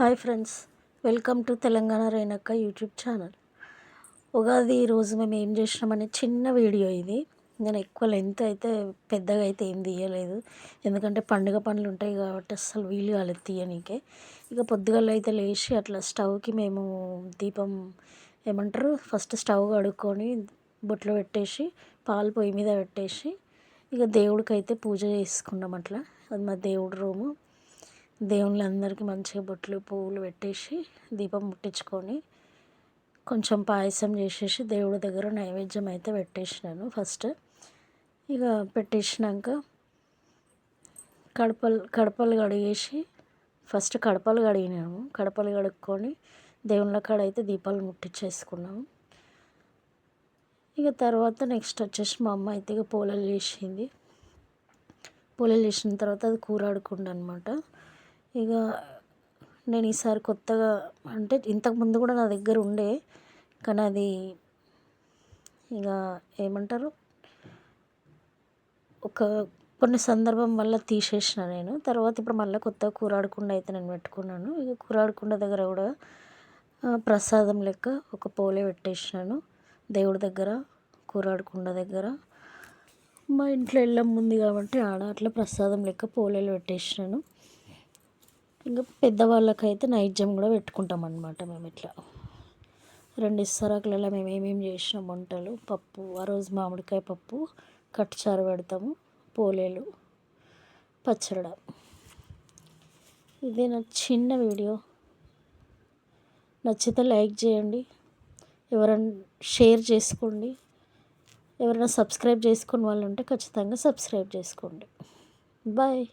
Hi friends welcome to Telangana Renakka YouTube channel. Ugadi రోజు మేము ఏం చేసినామనే చిన్న వీడియో ఇది. నేను ఎక్కువ లెంత్ అయితే పెద్దగా అయితే ఏం తీయలేదు. ఎందుకంటే పండుగ పనులు ఉంటాయి కాబట్టి అస్సలు వీలు కాలేదు తీయనీకే. ఇక పొద్దుగల అయితే లేచి అట్లా స్టవ్కి మేము దీపం ఏమంటారు ఫస్ట్ స్టవ్ కడుక్కొని బొట్లో పెట్టేసి పాలు పొయ్యి మీద పెట్టేసి ఇక దేవుడికి అయితే పూజ చేసుకున్నాం అట్లా. అది మా దేవుడి రూము. దేవుళ్ళందరికీ మంచిగా బొట్లు పువ్వులు పెట్టేసి దీపం ముట్టించుకొని కొంచెం పాయసం చేసేసి దేవుడి దగ్గర నైవేద్యం అయితే పెట్టేసినాను ఫస్ట్. ఇక పెట్టేసినాక కడపలు కడపలు కడిగేసి ఫస్ట్ కడపలు కడిగినాము. కడపలు కడుక్కొని దేవుళ్ళ కాడ అయితే దీపాలు ముట్టించేసుకున్నాము. ఇక తర్వాత నెక్స్ట్ వచ్చేసి మా అమ్మ అయితే ఇక పూలలు చేసింది. పూలలు చేసిన తర్వాత అది కూర అనమాట ఇక నేను ఈసారి కొత్తగా అంటే ఇంతకుముందు కూడా నా దగ్గర ఉండే కానీ అది ఇక ఏమంటారు? ఒక కొన్ని సందర్భం వల్ల తీసేసిన నేను. తర్వాత ఇప్పుడు మళ్ళీ కొత్తగా కూరాడకుండా అయితే నేను పెట్టుకున్నాను. ఇక కూరాడకుండా దగ్గర కూడా ప్రసాదం లెక్క ఒక పోలే పెట్టేసినాను. దేవుడి దగ్గర కూరాడకుండ దగ్గర. మా ఇంట్లో వెళ్ళం ఉంది కాబట్టి ఆడ అట్లా ప్రసాదం లెక్క పోలేలు పెట్టేసినాను. ఇంకా పెద్దవాళ్ళకైతే నైవేద్యం కూడా పెట్టుకుంటాం అనమాట మేము ఇట్లా. రెండు ఇస్తరాకులలో మేము ఏమేమి చేసినాం వంటలు పప్పు ఆ రోజు మామిడికాయ పప్పు కట్టుచారు పెడతాము పోలేలు పచ్చడ. ఇదే నా చిన్న వీడియో. నచ్చితే లైక్ చేయండి. ఎవరైనా షేర్ చేసుకోండి. ఎవరైనా సబ్స్క్రైబ్ చేసుకుని వాళ్ళు ఉంటే ఖచ్చితంగా సబ్స్క్రైబ్ చేసుకోండి. బాయ్.